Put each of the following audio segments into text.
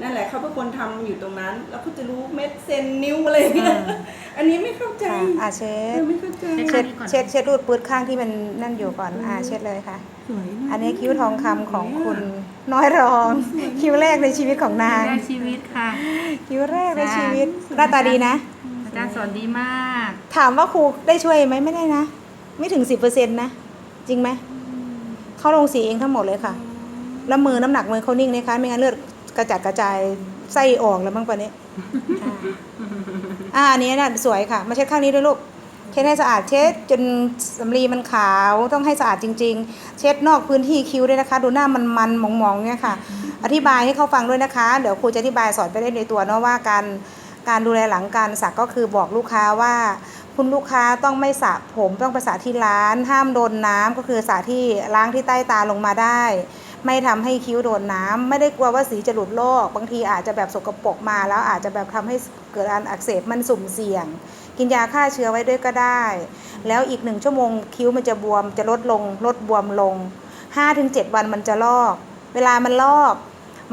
นั่นแหละเขาเป็นคนทำอยู่ตรงนั้น แล้วเขาจะรู้เม็ดเซนนิ้วอะไรอย่างเงี้ยอันนี้ไม่เข้าใจค่ะอ่าเช็เอดอไม่เข้าใจเช็ดเช็ดเช็ดรูดปืดข้างที่มันนั่นอยู่ก่อนอ่าเช็ดเลยค่ะสวยะอันนี้คิ้วทองคำของคุณน้อยรอง คิ้วแรกในชีวิตของนางได้ชีวิตค่ะ คิ้วแรกในชีวิตหน้าตาดีนะอาจารย์สอนดีมาก ถามว่าครูได้ช่วยไหมไม่ได้นะ ไม่ถึงสิบเปอร์เซ็นต์นะ จริงไหมเขาลงสีเองทั้งหมดเลยค่ะแล้วมือน้ำหนักมือเขานิ่งนะคะไม่งั้นเลือด กระจัดกระจายไส้ออกแล้วมั้งปะนี้อ่าอ่าอันนี้น่ะสวยค่ะ มาเช็ดข้างนี้ด้วยลูก เช็ดให้สะอาดเช็ดจนสำลีมันขาวต้องให้สะอาดจริง ๆ เช็ดนอกพื้นที่คิ้วด้วยนะคะ ดูหน้ามันมันๆหมองๆเนี่ยค่ะ อธิบายให้เขาฟังด้วยนะคะ เดี๋ยวครูจะอธิบายสอนไปได้ในตัวเนาะว่าการการดูแลหลังการสักก็คือบอกลูกค้าว่าคุณลูกค้าต้องไม่สระผมต้องไปสระที่ร้าน ห้ามโดนน้ำก็คือสระที่ล้างที่ใต้ตาลงมาได้ ไม่ทำให้คิ้วโดนน้ำไม่ได้กลัวว่าสีจะหลุดโรคบางทีอาจจะแบบสกปรกมาแล้วอาจจะแบบทำให้เกิดการอักเสบมันสุ่มเสี่ยง กินยาฆ่าเชื้อไว้ด้วยก็ได้ แล้วอีกหนึ่งชั่วโมงคิ้วมันจะบวมจะลดลงลดบวมลง 5-7 วันมันจะลอก เวลามันลอก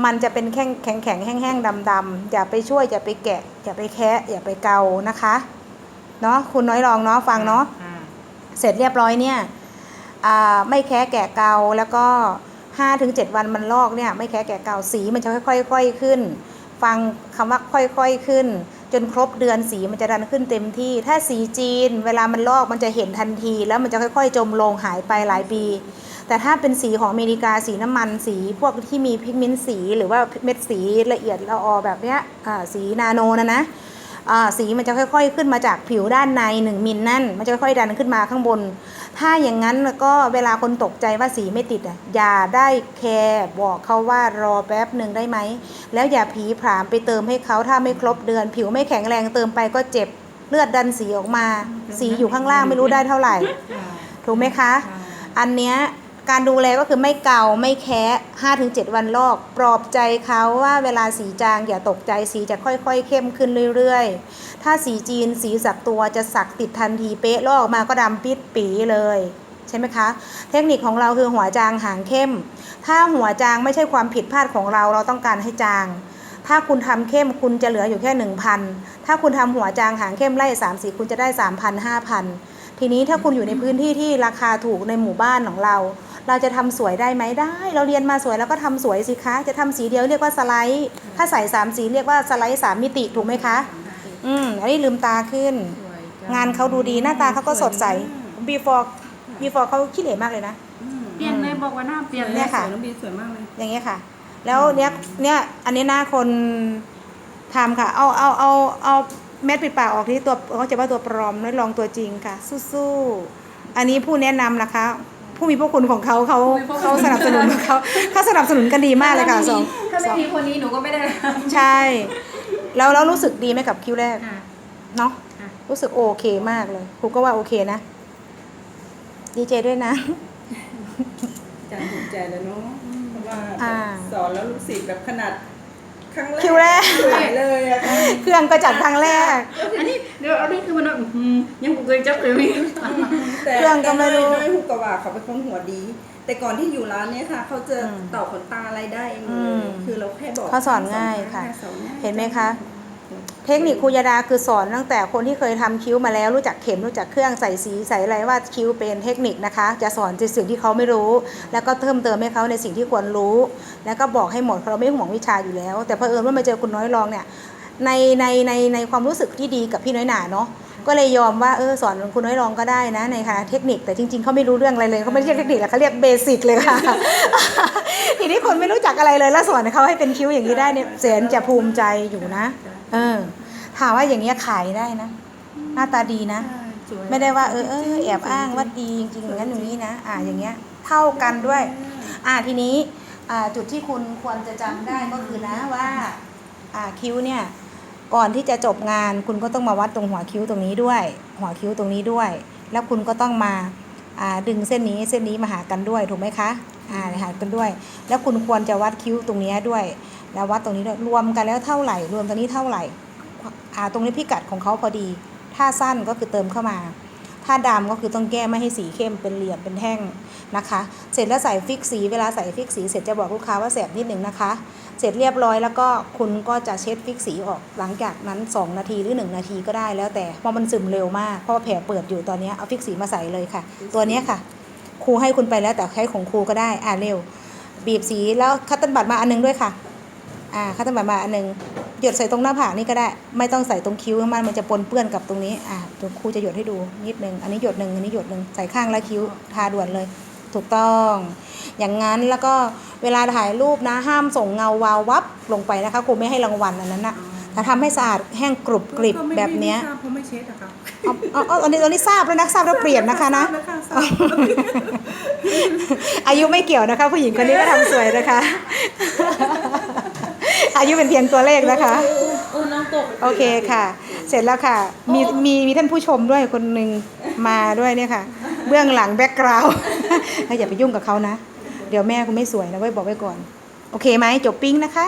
มันจะเป็นแข็งแข็งแข็งแห้งแห้งดำดำๆอย่าไปช่วยอย่าไปแกะ อย่าไปแคะอย่าไปเกานะคะเนาะคุณน้อยลองเนาะฟังเนาะค่ะเสร็จเรียบร้อยเนี่ยอ่าไม่แคะแกะเกาแล้วก็ 5ถึง7วันมันลอกเนี่ยไม่แคะแกะเกาสีมันจะค่อยๆค่อยขึ้น ฟังคำว่าค่อยๆขึ้น จนครบเดือนสีมันจะดันขึ้นเต็มที่ ถ้าสีจีน เวลามันลอกมันจะเห็นทันที แล้วมันจะค่อยๆ จมลงหายไปหลายปี แต่ถ้าเป็นสีของอเมริกาสีน้ำมันสี พวกที่มีพิกเมนต์สีหรือว่าเม็ดสีละเอียดละออแบบเนี้ยสีนาโนนะนะ สีมันจะค่อย ๆ ขึ้นมาจากผิวด้านใน 1มิลนั่น มันจะค่อยๆดันขึ้นมาข้างบน ถ้าอย่างนั้นก็เวลาคนตกใจว่าสีไม่ติดอะอย่าได้แคร์บอกเขาว่ารอแป๊บหนึ่งได้ไหม แล้วอย่าผีผามไปเติมให้เขาถ้าไม่ครบเดือน ผิวไม่แข็งแรงเติมไปก็เจ็บเลือดดันสีออกมา สีอยู่ข้างล่างไม่รู้ได้เท่าไหร่ ถูกไหมคะ อันเนี้ย การดูแลก็คือไม่เกาไม่แคะห้าถึงเจ็ดวันลอก ปลอบใจเขาว่าเวลาสีจางอย่าตกใจสีจะค่อยๆ เข้มขึ้นเรื่อยๆ ถ้าสีจีนสีสักตัวจะสักติดทันทีเป๊ะลอกออกมาก็ดำปิดปีเลยใช่ไหมคะ เทคนิคของเราคือหัวจางหางเข้ม ถ้าหัวจางไม่ใช่ความผิดพลาดของเราเราต้องการให้จาง ถ้าคุณทำเข้มคุณจะเหลืออยู่แค่หนึ่งพันถ้าคุณทำหัวจางหางเข้มไล่สามสีคุณจะได้สามพันห้าพันทีนี้ถ้าคุณอยู่ในพื้นที่ที่ราคาถูกในหมู่บ้านของเรา เราจะทำสวยได้ไหมได้ เราเรียนมาสวยแล้วก็ทำสวยสิคะ จะทำสีเดียวเรียกว่าสไลด์ ถ้าใส่สามสีเรียกว่าสไลด์สามมิติถูกไหมคะ อืมอันนี้ลืมตาขึ้น งานเขาดูดีหน้าตาเขาก็สดใส before before เขาขี้เหร่มากเลยนะเปลี่ยนเลยบอกว่าหน้าเปลี่ยนเลเนี่ยยค่ะสวยน้องบีสวยมากเลย อย่างเงี้ยค่ะ แล้วเนี้ยเนี้ยอันนี้หน้าคนทำค่ะ เอาเอาเอาเอาเม็ดปิดปากออกที่ตัวเขาจะว่าตัวปลอมแล้วลองตัวจริงค่ะ สู้ๆอันนี้ผู้แนะนำนะคะ ผู้มีพระคุณของเขาเขาเขาสนับสนุนเขาเขาสนับสนุนกันดีมากเลยค่ะสองถ้าไม่สองมีคนนี้หนูก็ไม่ได้ใช่ แล้วแล้วรู้สึกดีไหมกับคิวแรกค่ะเนาะค่ะรู้สึกโอเคมากเลยครูก็ว่าโอเคนะดีเจด้วยนะอาจารย์ภูมิใจแล้วเนาะเพราะว่าอ่าสอนแล้วลูกศิษย์แบบขนาด ครั้งแรกคิวแรก สวยเลยอะค่ะเครื่องก็จัดครั้งแรก อันนี้เดี๋ยวอันนี้คือมันอื้อหือยังบุกเลยจับเลยพี่แต่เครื่องก็ไม่รู้แต่ด้วยด้วยฮุกกะว่าเขาเป็นคนหัวดี แต่ก่อนที่อยู่ร้านเนี้ยค่ะ เขาจะอืมต่อขนตาอะไรได้เองเลอืยมคือเราแค่บอกเขาสอนง่ายค่ะสอนง่าย เห็นไหมคะ เทคนิคครูยาดาคือสอนตั้งแต่คนที่เคยทำคิ้วมาแล้วรู้จักเข็มรู้จักเครื่องใส่สีใส่อะไรว่าคิ้วเป็นเทคนิคนะคะ จะสอนในสิ่งที่เขาไม่รู้ แล้วก็เพิ่มเติมให้เขาในสิ่งที่ควรรู้ แล้วก็บอกให้หมดเพราะเราไม่ห่วงวิชาอยู่แล้ว แต่เอิญว่ามาเจอคุณน้อยรองเนี่ยในในในในความรู้สึกที่ดีกับพี่น้อยหนาเนาะก็เลยยอมว่าเออสอนคุณน้อยรองก็ได้นะในคณะเทคนิคแต่จริงๆเขาไม่รู้เรื่องอะไรเลยเขาไม่เรียกเทคนิคแล้วเขาเรียกเบสิกเลยค่ะทีนี้คนไม่รู้จักอะไรเลยแล้วสอนเขาให้เป็นคิ้วอย่างนี้ได้เนี่ยเสนจะภูมิใจอยู่นะ เออ ถามว่าอย่างเงี้ยขายได้นะ หน้าตาดีนะ สวยไม่ได้ว่าเออเออแอบอ้างว่าดีจริงๆอย่างนั้นอย่างนี้นะ อ่าอย่างเงี้ย เท่ากันด้วย อ่าทีนี้ อ่าจุดที่คุณควรจะจำได้ก็คือนะว่า อ่าคิ้วเนี่ย ก่อนที่จะจบงานคุณก็ต้องมาวัดตรงหัวคิ้วตรงนี้ด้วย หัวคิ้วตรงนี้ด้วย แล้วคุณก็ต้องมาอ่าดึงเส้นนี้เส้นนี้มาหากันด้วยถูกไหมคะอ่าหากันด้วย แล้วคุณควรจะวัดคิ้วตรงเนี้ยด้วย แล้ววัดตรงนี้ด้วยรวมกันแล้วเท่าไหร่ รวมตรงนี้เท่าไหร่อ่าตรงนี้พิกัดของเขาพอดี ถ้าสั้นก็คือเติมเข้ามา ถ้าดำก็คือต้องแก้ไม่ให้สีเข้มเป็นเหลี่ยมเป็นแท่งนะคะ เสร็จแล้วใส่ฟิกสีเวลาใส่ฟิกสีเสร็จจะบอกลูกค้าว่าแสบนิดหนึ่งนะคะ เสร็จเรียบร้อยแล้วก็คุณก็จะเช็ดฟิกสีออกหลังจากนั้น 2 นาทีหรือ 1 นาทีก็ได้แล้วแต่เพราะมันซึมเร็วมากเพราะแผลเปิดอยู่ตอนนี้เอาฟิกสีมาใส่เลยค่ะ ตัวนี้ค่ะ ครูให้คุณไปแล้วแต่ใช้ของครูก็ได้อ่าเร็ว บีบสีแล้วคัตเตันบัตรมาอันนึงด้วยค่ะ อ่าคัตเตันบัตรมาอันนึงหยดใส่ตรงหน้าผากนี่ก็ได้ ไม่ต้องใส่ตรงคิ้วมันมันจะปนเปื้อนกับตรงนี้อ่าเดี๋ยวครูจะหยดให้ดูนิดนึงอันนี้หยดหนึ่งอันนี้หยดหนึ่งใส่ข้างละคิ้วทาด่วนเลย ถูกต้อง อย่างนั้นแล้วก็เวลาถ่ายรูปนะห้ามส่งเงาวาววับลงไปนะคะครูไม่ให้รางวัลอันนั้นนะถ้าทำให้สะอาดแห้งกรุบกริบก็ไม่แบบเนี้ยไม่ทราบเพราะไม่เช็ดอะค่ะเอาเอาเอาอันนี้ตอนนี้ทราบแล้วนะทราบแล้วเปลี่ยนนะคะนะทราบแล้วค่ะทราบอายุไม่เกี่ยวนะคะ ผู้หญิงคนนี้ก็ทำสวยนะคะ อายุเป็นเพียงตัวเลขนะคะ โอ้น้องตกโอเคค่ะ เสร็จแล้วค่ะ มีมีมีท่านผู้ชมด้วยคนหนึ่งมาด้วยเนี่ยค่ะ เบื้องหลังแบ็กกราวด์ อย่าไปยุ่งกับเขานะ เดี๋ยวแม่คุณไม่สวยนะไว้บอกไว้ก่อน โอเคไหมจบปิ้งนะคะ